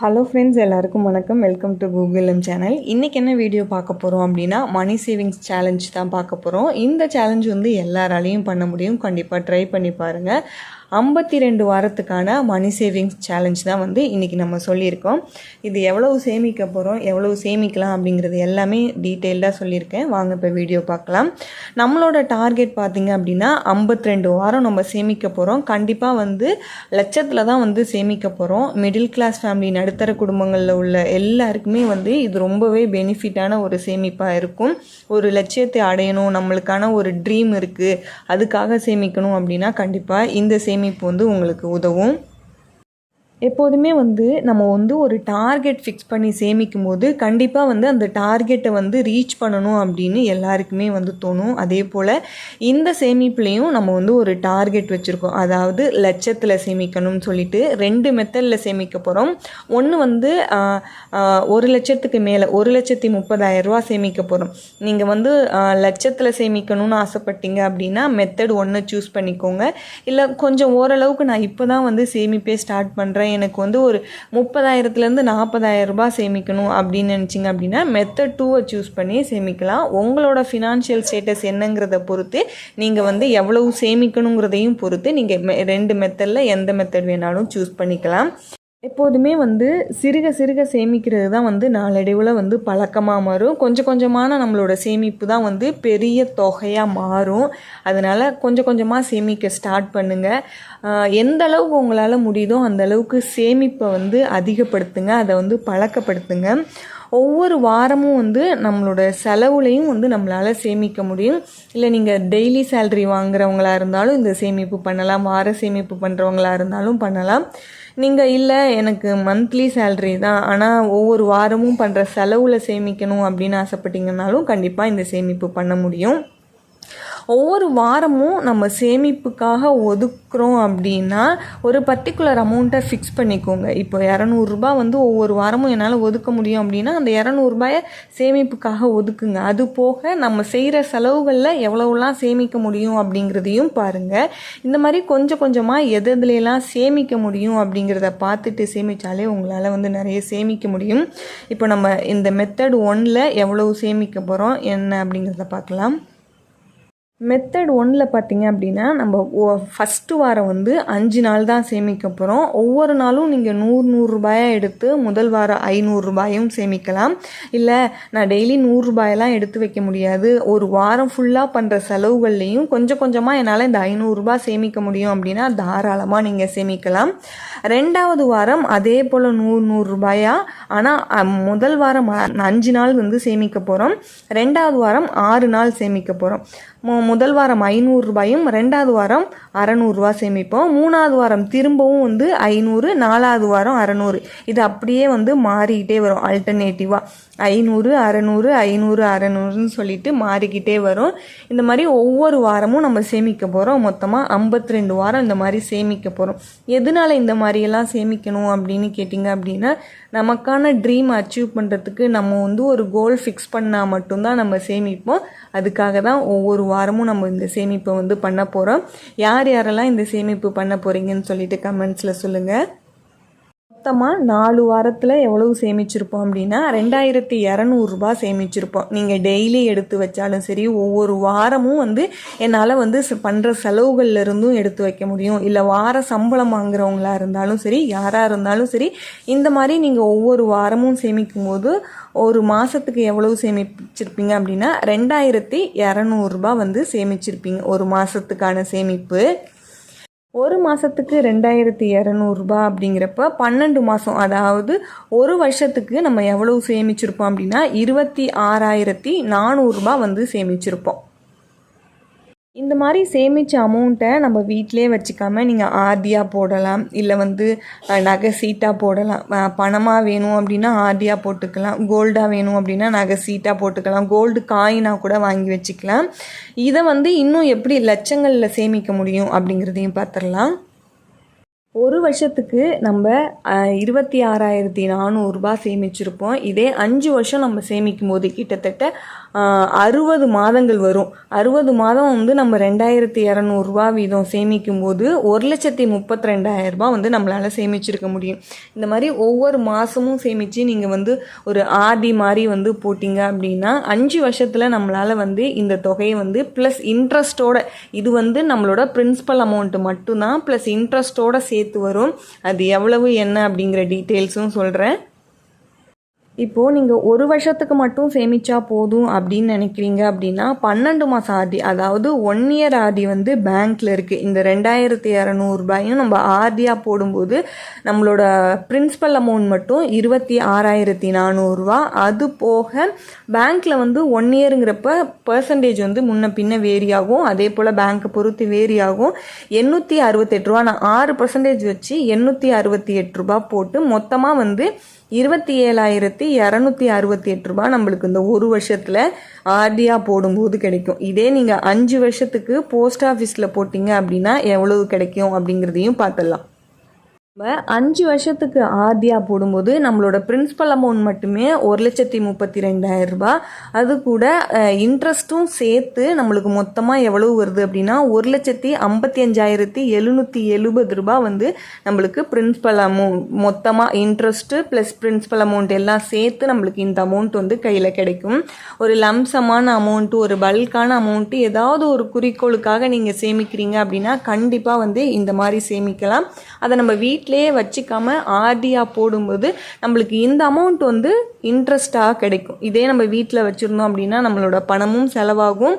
Hello friends எல்லாருக்கும் வணக்கம். Welcome to கூகுளம் channel இன்றைக்கி என்ன வீடியோ பார்க்க போகிறோம் அப்படின்னா மணி சேவிங்ஸ் சேலஞ்ச் தான் பார்க்க போகிறோம் இந்த சேலஞ்ச் வந்து எல்லாராலையும் பண்ண முடியும். கண்டிப்பாக ட்ரை பண்ணி பாருங்கள் ஐம்பத்தி ரெண்டு வாரத்துக்கான மணி சேவிங்ஸ் சேலஞ்ச் தான் வந்து இன்றைக்கி நம்ம சொல்லியிருக்கோம். இது எவ்வளவு சேமிக்க போகிறோம் எவ்வளவு சேமிக்கலாம் அப்படிங்கிறது எல்லாமே டீட்டெயில்டாக சொல்லியிருக்கேன். வாங்க இப்போ வீடியோ பார்க்கலாம். நம்மளோட டார்கெட் பார்த்திங்க அப்படின்னா ஐம்பத்தி ரெண்டு வாரம் நம்ம சேமிக்க போகிறோம் கண்டிப்பாக வந்து லட்சத்தில் தான் வந்து சேமிக்க போகிறோம் மிடில் கிளாஸ் ஃபேமிலி நடுத்தர குடும்பங்களில் உள்ள எல்லாருக்குமே வந்து இது ரொம்பவே பெனிஃபிட்டான ஒரு சேமிப்பாக இருக்கும். ஒரு லட்சியத்தை அடையணும் நம்மளுக்கான ஒரு ட்ரீம் இருக்குது அதுக்காக சேமிக்கணும் அப்படின்னா கண்டிப்பாக இந்த சேமி சேமிப்பு வந்து உங்களுக்கு உதவும். எப்போதுமே வந்து நம்ம வந்து ஒரு டார்கெட் ஃபிக்ஸ் பண்ணி சேமிக்கும் போது கண்டிப்பாக வந்து அந்த டார்கெட்டை வந்து ரீச் பண்ணணும் அப்படின்னு எல்லாருக்குமே வந்து தோணும். அதே போல் இந்த சேமிப்புலேயும் நம்ம வந்து ஒரு டார்கெட் வச்சுருக்கோம். அதாவது லட்சத்தில் சேமிக்கணும்னு சொல்லிட்டு ரெண்டு மெத்தடில் சேமிக்க போகிறோம் ஒன்று வந்து ஒரு லட்சத்துக்கு மேலே ஒரு லட்சத்தி முப்பதாயிரரூவா சேமிக்க போகிறோம் நீங்கள் வந்து லட்சத்தில் சேமிக்கணும்னு ஆசைப்பட்டீங்க அப்படின்னா மெத்தட் ஒன்று சூஸ் பண்ணிக்கோங்க. இல்லை கொஞ்சம் ஓரளவுக்கு நான் இப்போ தான் வந்து சேமிப்பே ஸ்டார்ட் பண்ணுறேன் எனக்கு வந்து ஒரு முப்பதாயிரத்துலேருந்து நாற்பதாயிரம் ரூபாய் சேமிக்கணும் அப்படின்னு நினச்சிங்க அப்படின்னா மெத்தட் டூவை சூஸ் பண்ணி சேமிக்கலாம். உங்களோட ஃபினான்ஷியல் ஸ்டேட்டஸ் என்னங்கிறத பொறுத்து நீங்கள் வந்து எவ்வளவு சேமிக்கணுங்கிறதையும் பொறுத்து நீங்கள் ரெண்டு மெத்தடில் எந்த மெத்தட் வேணாலும் சூஸ் பண்ணிக்கலாம். எப்போதுமே வந்து சிறுக சிறுக சேமிக்கிறது தான் வந்து நாளடைவில் வந்து பழக்கமாக மாறும். கொஞ்சம் கொஞ்சமான நம்மளோட சேமிப்பு தான் வந்து பெரிய தொகையாக மாறும். அதனால் கொஞ்சம் கொஞ்சமாக சேமிக்க ஸ்டார்ட் பண்ணுங்கள் எந்த அளவுக்கு உங்களால் முடியுதோ அந்த அளவுக்கு சேமிப்பை வந்து அதிகப்படுத்துங்க. அதை வந்து பழக்கப்படுத்துங்க. ஒவ்வொரு வாரமும் வந்து நம்மளோட செலவுலையும் வந்து நம்மளால் சேமிக்க முடியும். இல்லை நீங்கள் டெய்லி சேல்ரி வாங்குறவங்களா இருந்தாலும் இந்த சேமிப்பு பண்ணலாம். வார சேமிப்பு பண்ணுறவங்களா இருந்தாலும் பண்ணலாம். நீங்கள் இல்லை எனக்கு மந்த்லி சேல்ரி தான். ஆனால் ஒவ்வொரு வாரமும் பண்ணுற செலவில் சேமிக்கணும் அப்படின்னு ஆசைப்பட்டீங்கன்னாலும் கண்டிப்பாக இந்த சேமிப்பு பண்ண முடியும். ஒவ்வொரு வாரமும் நம்ம சேமிப்புக்காக ஒதுக்குறோம் அப்படின்னா ஒரு பர்டிகுலர் அமௌண்ட்டை ஃபிக்ஸ் பண்ணிக்கோங்க. இப்போ இரநூறுபா வந்து ஒவ்வொரு வாரமும் என்னால் ஒதுக்க முடியும் அப்படின்னா அந்த இரநூறுபாயை சேமிப்புக்காக ஒதுக்குங்க. அது போக நம்ம செய்கிற செலவுகளில் எவ்வளவுலாம் சேமிக்க முடியும் அப்படிங்கிறதையும் பாருங்கள் இந்த மாதிரி கொஞ்சம் கொஞ்சமாக எது எதுலாம் சேமிக்க முடியும் அப்படிங்கிறத பார்த்துட்டு சேமித்தாலே உங்களால் வந்து நிறைய சேமிக்க முடியும். இப்போ நம்ம இந்த மெத்தட் ஒன்னில் எவ்வளவு சேமிக்க போகிறோம் என்ன அப்படிங்கிறத பார்க்கலாம். மெத்தட் ஒன்றில் பார்த்தீங்க அப்படின்னா நம்ம ஃபஸ்ட்டு வாரம் வந்து அஞ்சு நாள் தான் சேமிக்க போகிறோம் ஒவ்வொரு நாளும் நீங்கள் நூறு நூறுரூபாயாக எடுத்து முதல் வாரம் ஐநூறுரூபாயும் சேமிக்கலாம். இல்லை நான் டெய்லி நூறுரூபாயெல்லாம் எடுத்து வைக்க முடியாது. ஒரு வாரம் ஃபுல்லாக பண்ணுற செலவுகள்லேயும் கொஞ்சம் கொஞ்சமாக என்னால் இந்த ஐநூறுரூபா சேமிக்க முடியும் அப்படின்னா தாராளமாக நீங்கள் சேமிக்கலாம். ரெண்டாவது வாரம் அதே போல் நூறு நூறுரூபாயா ஆனால் முதல் வாரம் அஞ்சு நாள் வந்து சேமிக்க போகிறோம் ரெண்டாவது வாரம் ஆறு நாள் சேமிக்க போகிறோம் முதல் வாரம் ஐநூறுரூபாயும் ரெண்டாவது வாரம் அறநூறுரூவா சேமிப்போம். மூணாவது வாரம் திரும்பவும் வந்து ஐநூறு நாலாவது வாரம் அறநூறு. இது அப்படியே வந்து மாறிக்கிட்டே வரும் அல்டர்னேட்டிவாக ஐநூறு அறநூறு ஐநூறு அறநூறுன்னு சொல்லிட்டு மாறிக்கிட்டே வரும். இந்த மாதிரி ஒவ்வொரு வாரமும் நம்ம சேமிக்க போகிறோம் மொத்தமாக ஐம்பத்தி ரெண்டு வாரம் இந்த மாதிரி சேமிக்க போகிறோம் எதனால இந்த மாதிரியெல்லாம் சேமிக்கணும் அப்படின்னு கேட்டிங்க அப்படின்னா நமக்கான ட்ரீம் அச்சீவ் பண்ணுறதுக்கு நம்ம வந்து ஒரு கோல் ஃபிக்ஸ் பண்ணால் மட்டும்தான் நம்ம சேமிப்போம். அதுக்காக தான் ஒவ்வொரு வாரமும் நம்ம இந்த சேமிப்பை வந்து பண்ண போகிறோம் யார் யாரெல்லாம் இந்த சேமிப்பு பண்ண போகிறீங்கன்னு சொல்லிட்டு கமெண்ட்ஸில் சொல்லுங்கள் மொத்தமாக நாலு வாரத்தில் எவ்வளவு சேமிச்சிருப்போம் அப்படின்னா ரெண்டாயிரத்தி இரநூறுபா சேமிச்சிருப்போம். நீங்கள் டெய்லி எடுத்து வச்சாலும் சரி ஒவ்வொரு வாரமும் வந்து என்னால் வந்து பண்ணுற செலவுகள்லேருந்தும் எடுத்து வைக்க முடியும். இல்லை வார சம்பளம் வாங்குறவங்களா இருந்தாலும் சரி யாராக இருந்தாலும் சரி இந்த மாதிரி நீங்கள் ஒவ்வொரு வாரமும் சேமிக்கும் போது ஒரு மாதத்துக்கு எவ்வளவு சேமிச்சிருப்பீங்க அப்படின்னா ரெண்டாயிரத்தி இரநூறுபா வந்து சேமிச்சிருப்பீங்க. ஒரு மாதத்துக்கான சேமிப்பு. ஒரு மாதத்துக்கு ரெண்டாயிரத்தி இரநூறுபா அப்படிங்கிறப்ப பன்னெண்டு மாதம் அதாவது ஒரு வருஷத்துக்கு நம்ம எவ்வளவு சேமிச்சிருப்போம் அப்படின்னா இருபத்தி ஆறாயிரத்தி நானூறுரூபா வந்து சேமிச்சிருப்போம். இந்த மாதிரி சேமித்த அமௌண்ட்டை நம்ம வீட்டிலே வச்சுக்காம நீங்கள் ஆர்டியாக போடலாம் இல்லை வந்து நகை சீட்டாக போடலாம். பணமாக வேணும் அப்படின்னா ஆர்டியாக போட்டுக்கலாம். கோல்டாக வேணும் அப்படின்னா நகை சீட்டாக போட்டுக்கலாம். கோல்டு காயினாக கூட வாங்கி வச்சுக்கலாம். இதை வந்து இன்னும் எப்படி லட்சங்களில் சேமிக்க முடியும் அப்படிங்கிறதையும் பார்த்துடலாம் ஒரு வருஷத்துக்கு நம்ம இருபத்தி ஆறாயிரத்தி நானூறுரூபா சேமிச்சிருப்போம். இதே அஞ்சு வருஷம் நம்ம சேமிக்கும் போது கிட்டத்தட்ட அறுபது மாதங்கள் வரும். அறுபது மாதம் வந்து நம்ம ரெண்டாயிரத்தி இரநூறுவா வீதம் சேமிக்கும் போது ஒரு லட்சத்தி முப்பத்தி ரெண்டாயிரரூபா வந்து நம்மளால் சேமிச்சிருக்க முடியும். இந்த மாதிரி ஒவ்வொரு மாதமும் சேமித்து நீங்கள் வந்து ஒரு ஆர்டி மாதிரி வந்து போட்டிங்க அப்படின்னா அஞ்சு வருஷத்தில் நம்மளால் வந்து இந்த தொகையை வந்து ப்ளஸ் இன்ட்ரெஸ்ட்டோட இது வந்து நம்மளோட பிரின்சிபல் அமௌண்ட்டு மட்டும்தான் ப்ளஸ் இன்ட்ரெஸ்ட்டோட சேர்த்து வரும். அது எவ்வளவு என்ன அப்படிங்கிற டீட்டெயில்ஸும் சொல்கிறேன் இப்போது நீங்கள் ஒரு வருஷத்துக்கு மட்டும் சேமித்தா போதும் அப்படின்னு நினைக்கிறீங்க அப்படின்னா பன்னெண்டு மாதம் ஆர்டி அதாவது ஒன் இயர் ஆர்டி வந்து பேங்க்கில் இருக்குது இந்த ரெண்டாயிரத்தி இரநூறுபாயும் நம்ம ஆர்டியாக போடும்போது நம்மளோட பிரின்ஸிபல் அமௌண்ட் மட்டும் இருபத்தி ஆறாயிரத்தி நானூறுரூவா அது போக பேங்க்கில் வந்து ஒன் இயருங்கிறப்ப பர்சன்டேஜ் வந்து முன்ன பின்ன வேரி ஆகும். அதே போல் பேங்க்கை பொறுத்து வேரி ஆகும். எண்ணூற்றி அறுபத்தெட்டு ரூபா நான் ஆறு பர்சன்டேஜ் வச்சு எண்ணூற்றி அறுபத்தி எட்டு ரூபா போட்டு மொத்தமாக வந்து இருபத்தி ஏழாயிரத்தி இரநூத்தி அறுபத்தி எட்டு ரூபாய் நம்மளுக்கு இந்த ஒரு வருஷத்தில் ஆர்டியாக போடும்போது கிடைக்கும். இதே நீங்கள் அஞ்சு வருஷத்துக்கு போஸ்ட் ஆஃபீஸில் போட்டிங்க அப்படின்னா எவ்வளவு கிடைக்கும் அப்படிங்கிறதையும் பார்த்துடலாம். நம்ம அஞ்சு வருஷத்துக்கு ஆர்டியாக போடும்போது நம்மளோட பிரின்ஸிபல் அமௌண்ட் மட்டுமே ஒரு லட்சத்தி முப்பத்தி ரெண்டாயிரம் ரூபாய். அது கூட இன்ட்ரெஸ்ட்டும் சேர்த்து நம்மளுக்கு மொத்தமாக எவ்வளவு வருது அப்படின்னா ஒரு லட்சத்தி ஐம்பத்தி அஞ்சாயிரத்தி எழுநூற்றி எழுபது ரூபாய் வந்து நம்மளுக்கு பிரின்ஸிபல் அமௌண்ட் மொத்தமாக இன்ட்ரெஸ்ட்டு ப்ளஸ் பிரின்ஸிபல் அமௌண்ட் எல்லாம் சேர்த்து நம்மளுக்கு இந்த அமௌண்ட் வந்து கையில் கிடைக்கும். ஒரு லம்சமான அமௌண்ட்டு ஒரு பல்கான அமௌண்ட்டு ஏதாவது ஒரு குறிக்கோளுக்காக நீங்கள் சேமிக்கிறீங்க அப்படின்னா கண்டிப்பாக வந்து இந்த மாதிரி சேமிக்கலாம். அதை நம்ம வீட்டிலேயே வச்சுக்காம ஆர்டியாக போடும்போது நம்மளுக்கு இந்த அமௌண்ட் வந்து இன்ட்ரெஸ்ட்டாக கிடைக்கும். இதே நம்ம வீட்டில் வச்சுருந்தோம் அப்படின்னா நம்மளோட பணமும் செலவாகும்.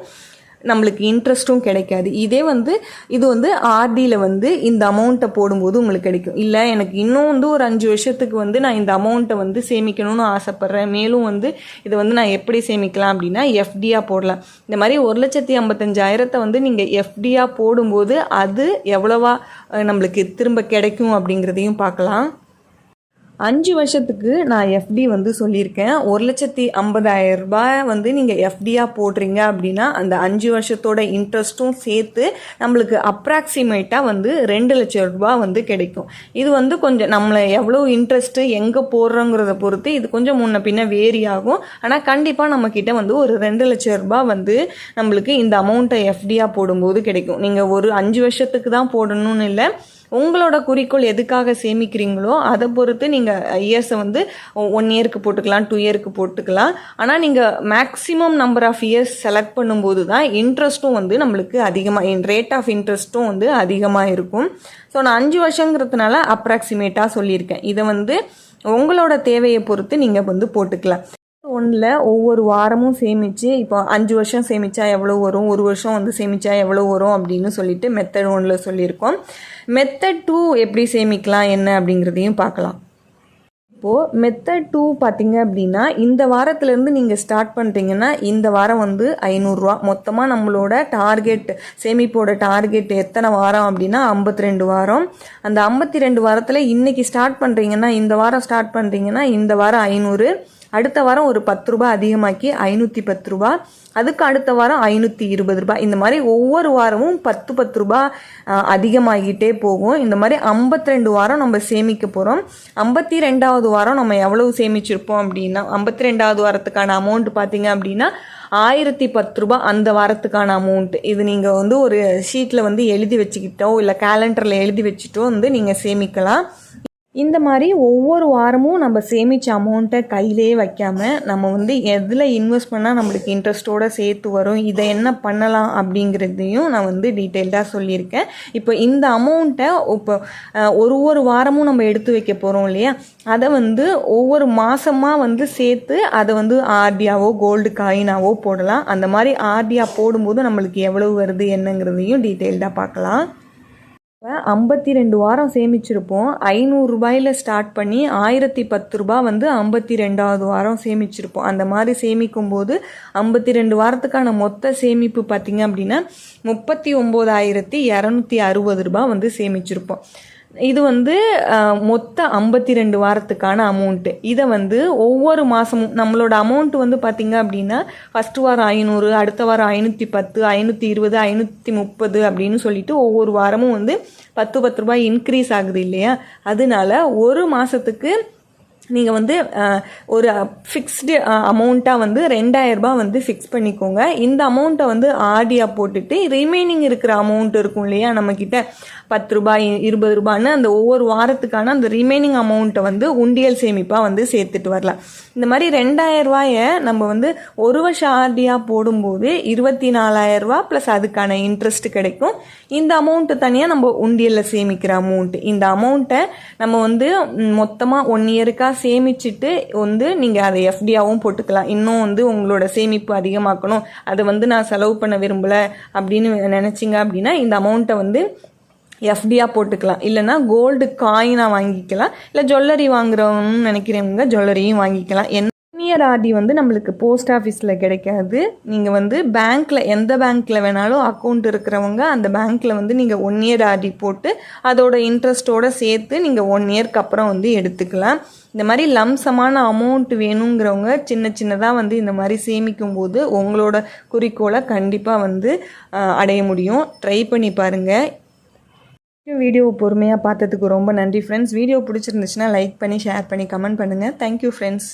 நம்மளுக்கு இன்ட்ரெஸ்ட்டும் கிடைக்காது. இதே வந்து இது வந்து ஆர்டியில் வந்து இந்த அமௌண்ட்டை போடும்போது உங்களுக்கு கிடைக்கும். இல்லை எனக்கு இன்னும் வந்து ஒரு அஞ்சு வருஷத்துக்கு வந்து நான் இந்த அமௌண்ட்டை வந்து சேமிக்கணும்னு ஆசைப்பட்றேன். மேலும் வந்து இதை வந்து நான் எப்படி சேமிக்கலாம் அப்படின்னா எஃப்டியாக போடலாம். இந்த மாதிரி ஒரு லட்சத்தி ஐம்பத்தஞ்சாயிரத்தை வந்து நீங்கள் எஃப்டியாக போடும்போது அது எவ்வளவா நம்மளுக்கு திரும்ப கிடைக்கும் அப்படிங்கிறதையும் பார்க்கலாம். அஞ்சு வருஷத்துக்கு நான் எஃப்டி வந்து சொல்லியிருக்கேன். ஒரு லட்சத்தி ஐம்பதாயிரம் ரூபாய் வந்து நீங்கள் எஃப்டியாக போடுறீங்க அப்படின்னா அந்த அஞ்சு வருஷத்தோட இன்ட்ரெஸ்ட்டும் சேர்த்து நம்மளுக்கு அப்ராக்சிமேட்டாக வந்து ரெண்டு லட்சம் ரூபாய் வந்து கிடைக்கும். இது வந்து கொஞ்சம் நம்மளை எவ்வளோ இன்ட்ரெஸ்ட்டு எங்கே போடுறோங்கிறத பொறுத்து இது கொஞ்சம் முன்ன பின்ன வேரி ஆகும். ஆனால் கண்டிப்பாக நம்மக்கிட்ட வந்து ஒரு ரெண்டு லட்சம் ரூபாய் வந்து நம்மளுக்கு இந்த அமௌண்ட்டை எஃப்டியாக போடும்போது கிடைக்கும். நீங்கள் ஒரு அஞ்சு வருஷத்துக்கு தான் போடணும்னு இல்லை உங்களோட குறிக்கோள் எதுக்காக சேமிக்கிறீங்களோ அதை பொறுத்து நீங்கள் இயர்ஸை வந்து ஒன் இயருக்கு போட்டுக்கலாம் டூ இயருக்கு போட்டுக்கலாம். ஆனால் நீங்கள் maximum number of years select பண்ணும்போது தான் இன்ட்ரெஸ்ட்டும் வந்து நம்மளுக்கு அதிகமாக ரேட் ஆஃப் இன்ட்ரெஸ்ட்டும் வந்து அதிகமாக இருக்கும். ஸோ நான் அஞ்சு வருஷங்கிறதுனால அப்ராக்சிமேட்டாக சொல்லியிருக்கேன். இதை வந்து உங்களோட தேவையை பொறுத்து நீங்கள் வந்து போட்டுக்கலாம். ஒன்றில் ஒவ்வொரு வாரமும் சேமித்து இப்போ அஞ்சு வருஷம் சேமித்தா எவ்வளோ வரும்? ஒரு வருஷம் வந்து சேமித்தா எவ்வளோ வரும்? அப்படின்னு சொல்லிட்டு மெத்தட் ஒன்றில் சொல்லியிருக்கோம். மெத்தட் டூ எப்படி சேமிக்கலாம் என்ன அப்படிங்கிறதையும் பார்க்கலாம். இப்போது மெத்தட் டூ பார்த்தீங்க அப்படின்னா இந்த வாரத்துலேருந்து நீங்கள் ஸ்டார்ட் பண்ணுறீங்கன்னா இந்த வாரம் வந்து ஐநூறுரூவா. மொத்தமாக நம்மளோட டார்கெட் சேமிப்போட டார்கெட் எத்தனை வாரம் அப்படின்னா ஐம்பத்தி ரெண்டு வாரம். அந்த ஐம்பத்தி ரெண்டு வாரத்தில் இன்றைக்கி ஸ்டார்ட் பண்ணுறீங்கன்னா இந்த வாரம் ஸ்டார்ட் பண்ணுறீங்கன்னா இந்த வாரம் ஐநூறு. அடுத்த வாரம் ஒரு பத்து ரூபாய் அதிகமாக்கி ஐநூற்றி பத்து ரூபா. அதுக்கு அடுத்த வாரம் ஐநூற்றி இருபது ரூபாய் இந்த மாதிரி ஒவ்வொரு வாரமும் பத்து பத்து ரூபாய் அதிகமாகிட்டே போகும். இந்த மாதிரி ஐம்பத்தி ரெண்டு வாரம் நம்ம சேமிக்க போகிறோம் ஐம்பத்தி ரெண்டாவது வாரம் நம்ம எவ்வளவு சேமிச்சிருப்போம் அப்படின்னா ஐம்பத்தி ரெண்டாவது வாரத்துக்கான அமௌண்ட் பார்த்தீங்க அப்படின்னா ஆயிரத்தி பத்து ரூபாய் அந்த வாரத்துக்கான அமௌண்ட் இது நீங்கள் வந்து ஒரு ஷீட்டில் வந்து எழுதி வச்சுக்கிட்டோ இல்லை கேலண்டரில் எழுதி வச்சுட்டோ வந்து நீங்கள் சேமிக்கலாம். இந்த மாதிரி ஒவ்வொரு வாரமும் நம்ம சேமித்த அமௌண்ட்டை கையிலே வைக்காம நம்ம வந்து எதில் இன்வெஸ்ட் பண்ணால் நம்மளுக்கு இன்ட்ரெஸ்ட்டோடு சேர்த்து வரும் இதை என்ன பண்ணலாம் அப்படிங்கிறதையும் நான் வந்து டீட்டெயில்டாக சொல்லியிருக்கேன். இப்போ இந்த அமௌண்ட்டை இப்போ ஒரு ஒரு வாரமும் நம்ம எடுத்து வைக்க போகிறோம் இல்லையா? அதை வந்து ஒவ்வொரு மாதமாக வந்து சேர்த்து அதை வந்து ஆர்டியாவோ கோல்டு காயினாவோ போடலாம். அந்த மாதிரி ஆர்டியா போடும்போது நம்மளுக்கு எவ்வளவு வருது என்னங்கிறதையும் டீட்டெயில்டாக பார்க்கலாம். ஐம்பத்தி ரெண்டு வாரம் சேமிச்சிருப்போம். ஐநூறு ரூபாயில ஸ்டார்ட் பண்ணி ஆயிரத்தி பத்து ரூபாய் வந்து ஐம்பத்தி ரெண்டாவது வாரம் சேமிச்சிருப்போம். அந்த மாதிரி சேமிக்கும் போது ஐம்பத்தி ரெண்டு வாரத்துக்கான மொத்த சேமிப்பு பார்த்தீங்க அப்படின்னா முப்பத்தி ஒம்போதாயிரத்தி இரநூத்தி அறுபது ரூபாய் வந்து சேமிச்சிருப்போம். இது வந்து மொத்த ஐம்பத்தி ரெண்டு வாரத்துக்கான அமௌண்ட்டு இதை வந்து ஒவ்வொரு மாதமும் நம்மளோட அமௌண்ட் வந்து பார்த்திங்க அப்படின்னா ஃபஸ்ட்டு வாரம் ஐநூறு அடுத்த வாரம் ஐநூற்றி பத்து ஐநூற்றி இருபது ஐநூற்றி முப்பது அப்படின்னு சொல்லிட்டு ஒவ்வொரு வாரமும் வந்து பத்து பத்து ரூபாய் இன்க்ரீஸ் ஆகுது இல்லையா? அதனால ஒரு மாதத்துக்கு நீங்கள் வந்து ஒரு ஃபிக்ஸ்டு அமௌண்ட்டாக வந்து ரெண்டாயிரரூபா ரூபாய் வந்து ஃபிக்ஸ் பண்ணிக்கோங்க. இந்த அமௌண்ட்டை வந்து ஆடியாக போட்டுட்டு ரிமைனிங் இருக்கிற அமௌண்ட் இருக்கும் இல்லையா நம்மக்கிட்ட பத்து ரூபாய் இருபது ரூபான்னு அந்த ஒவ்வொரு வாரத்துக்கான அந்த ரிமைனிங் அமௌண்ட்டை வந்து உண்டியல் சேமிப்பாக வந்து சேர்த்துட்டு வரலாம். இந்த மாதிரி ரெண்டாயிரம் ரூபாயை நம்ம வந்து ஒரு வருஷம் ஆர்டியாக போடும்போது இருபத்தி நாலாயிரம் ரூபா ப்ளஸ் அதுக்கான இன்ட்ரெஸ்ட் கிடைக்கும். இந்த அமௌண்ட்டு தனியாக நம்ம உண்டியலில் சேமிக்கிற அமௌண்ட்டு இந்த அமௌண்ட்டை நம்ம வந்து மொத்தமாக ஒன் இயருக்காக சேமிச்சுட்டு வந்து நீங்கள் அதை எஃப்டியாகவும் போட்டுக்கலாம். இன்னும் வந்து உங்களோட சேமிப்பு அதிகமாக்கணும். அதை வந்து நான் செலவு பண்ண விரும்பலை அப்படின்னு நினச்சிங்க அப்படின்னா இந்த அமௌண்ட்டை வந்து எஃப்டியாக போட்டுக்கலாம். இல்லைன்னா கோல்டு காயினாக வாங்கிக்கலாம். இல்லை ஜுவல்லரி வாங்குறவங்கன்னு நினைக்கிறவங்க ஜுவல்லரியும் வாங்கிக்கலாம். என்ன இயர் ஆர்டி வந்து நம்மளுக்கு போஸ்ட் ஆஃபீஸில் கிடைக்காது. நீங்கள் வந்து பேங்க்கில் எந்த பேங்க்கில் வேணாலும் அக்கௌண்ட் இருக்கிறவங்க அந்த பேங்க்கில் வந்து நீங்கள் ஒன் இயர் ஆர்டி போட்டு அதோட இன்ட்ரெஸ்ட்டோடு சேர்த்து நீங்கள் ஒன் இயர்க்கு அப்புறம் வந்து எடுத்துக்கலாம். இந்த மாதிரி லம்சமான அமௌண்ட் வேணுங்கிறவங்க சின்ன சின்னதாக வந்து இந்த மாதிரி சேமிக்கும் போது உங்களோட குறிக்கோளை கண்டிப்பாக வந்து அடைய முடியும். ட்ரை பண்ணி பாருங்கள் வீடியோ பொறுமையாக பார்த்ததுக்கு ரொம்ப நன்றி ஃப்ரெண்ட்ஸ் வீடியோ பிடிச்சிருந்துச்சுன்னா லைக் பண்ணி ஷேர் பண்ணி கமெண்ட் பண்ணுங்கள் தேங்க்யூ ஃப்ரெண்ட்ஸ்